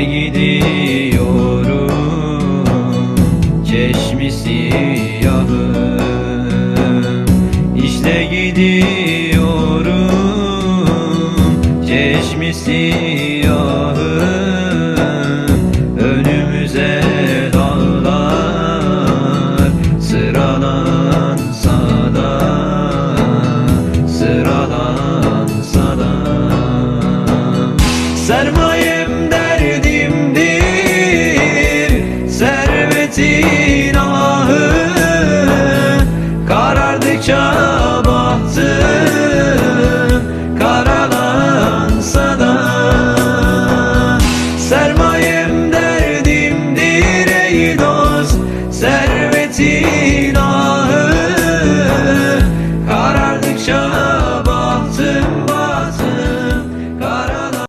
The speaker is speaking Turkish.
gidiyorum. Çeşmi siyahım İşte gidiyorum. Çeşmi siyahım Önümüze dağlar. Sıralansa da Sıralansa da. Sermaye çaba Sermayem derdimdir ey dost Sermayem